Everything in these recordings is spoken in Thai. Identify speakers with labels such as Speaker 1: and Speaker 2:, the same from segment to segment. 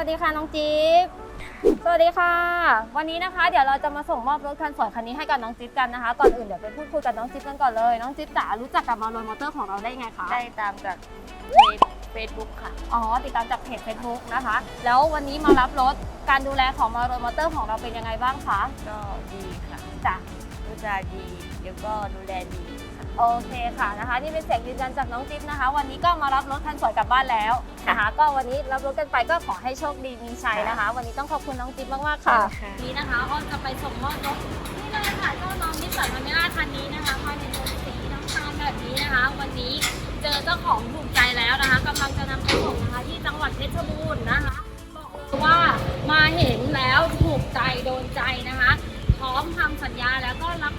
Speaker 1: วัสดีค่ะน้องจิ๊บ สวัสดีค่ะ วันนี้นะคะ เดี๋ยวเราจะมาส่งมอบรถคันสวยคันนี้ให้กับน้องจิ๊บกันนะคะ ก่อนอื่นเดี๋ยวไปพูดคุยกับน้องจิ๊บกันก่อนเลย น้องจิ๊บจ๋ารู้จักกับมาลอยมอเตอร์ของเราได้ไงคะ
Speaker 2: ได้ตามจากเพจเฟซบุ๊กค่ะ
Speaker 1: อ๋อ ติดตามจากเพจ Facebook นะคะ แล้ววันนี้มารับรถ การดูแลของมาลอยมอเตอร์ของเราเป็นยังไงบ้างคะ
Speaker 2: ก็ดีค่ะ
Speaker 1: จ้ะ
Speaker 2: รู้จักดีเดี๋ยวก็ดูแลดีค่ะ
Speaker 1: โอเคค่ะนะคะนี่เป็นเสียงยืนยันจากน้องจิ๊บนะคะ วันนี้ก็มารับรถคันสวยกลับบ้านแล้วนะคะ ก็วันนี้รับรถกันไปก็ขอให้โชคดีมีชัยนะคะ วันนี้ต้องขอบคุณน้องจิ๊บมากๆค่ะวันนี้นะคะอ้อมจะไปส่งมอบรถนี่เลยค่ะเจ้าน้องนิสสันมาเมล่าคันนี้นะคะภายในโรงสีน้ำตาลแบบนี้นะคะ วันนี้เจอเจ้าของถูกใจแล้วนะคะกำลังจะนำไปส่งนะคะที่จังหวัดเพชรบูรณ์นะคะบอกเลยว่ามาเห็นแล้วถูกใจโดนใจนะคะ พร้อมทำสัญญาแล้วก็รับ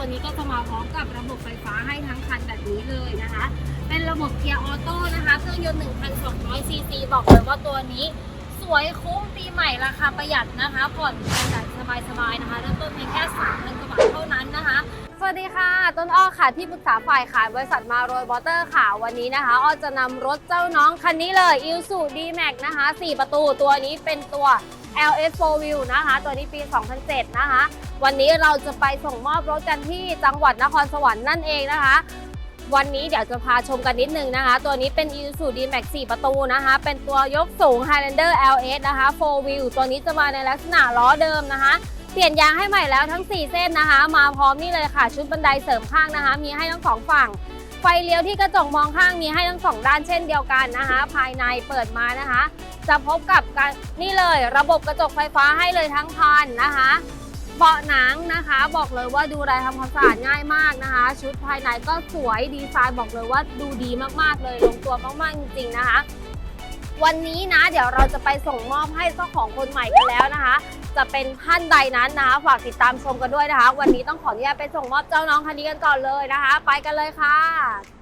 Speaker 1: ตัวนี้ก็จะมาพร้อมกับระบบไฟฟ้าให้ทั้งคันแบบนี้เลยนะคะ เป็นระบบเกียร์ออโต้นะคะเครื่องยนต์1,200ซีซีบอกเลยว่าตัวนี้ สวยคุ้มปีใหม่ราคาประหยัดนะคะผ่อนจ่ายสบายๆนะคะเริ่มต้นเพียงแค่3,000กว่าบาทเท่านั้นนะคะ วัสดีค่ะ ต้นอ้อค่ะที่ปรึกษาฝ่ายขายบริษัทมาโรยมอเตอร์ค่ะ วันนี้นะคะ อ้อจะนำรถเจ้าน้องคันนี้เลย i l s u D-Max นะคะ 4 ประตูตัวนี้เป็นตัว LS 4 Wheel นะคะ ตัวนี้ปี 2007 นะคะ วันนี้เราจะไปส่งมอบรถกันที่จังหวัดนครสวรรค์นั่นเองนะคะ วันนี้เดี๋ยวจะพาชมกันนิดนึงนะคะ ตัวนี้เป็น Isuzu D-Max 4 ประตูนะคะ เป็นตัวยกสูง Highlander LS นะคะ 4 Wheel ตัวนี้จะมาในลักษณะล้อเดิมนะคะ ปลี่ยนยางให้ใหม่แล้วทั้ง 4 เส้นนะคะ มาพร้อมนี่เลยค่ะ ชุดบันไดเสริมข้างนะคะ มีให้ทั้งสองฝั่ง ไฟเลี้ยวที่กระจกมองข้างมีให้ทั้งสองด้านเช่นเดียวกันนะคะ ภายในเปิดมานะคะ จะพบกับการนี่เลยระบบกระจกไฟฟ้าให้เลยทั้งคันนะคะเบาะหนังนะคะ บอกเลยว่าดูแลทำความสะอาดง่ายมากนะคะ ชุดภายในก็สวยดีไซน์บอกเลยว่าดูดีมากๆเลยลงตัวมากๆจริงๆนะคะ วันนี้นะ เดี๋ยวเราจะไปส่งมอบให้เจ้าของคนใหม่กันแล้วนะคะ จะเป็นท่านใดนั้นนะคะฝากติดตามชมกันด้วยนะคะ วันนี้ต้องขออนุญาตไปส่งมอบเจ้าน้องคันนี้กันก่อนเลยนะคะ ไปกันเลยค่ะ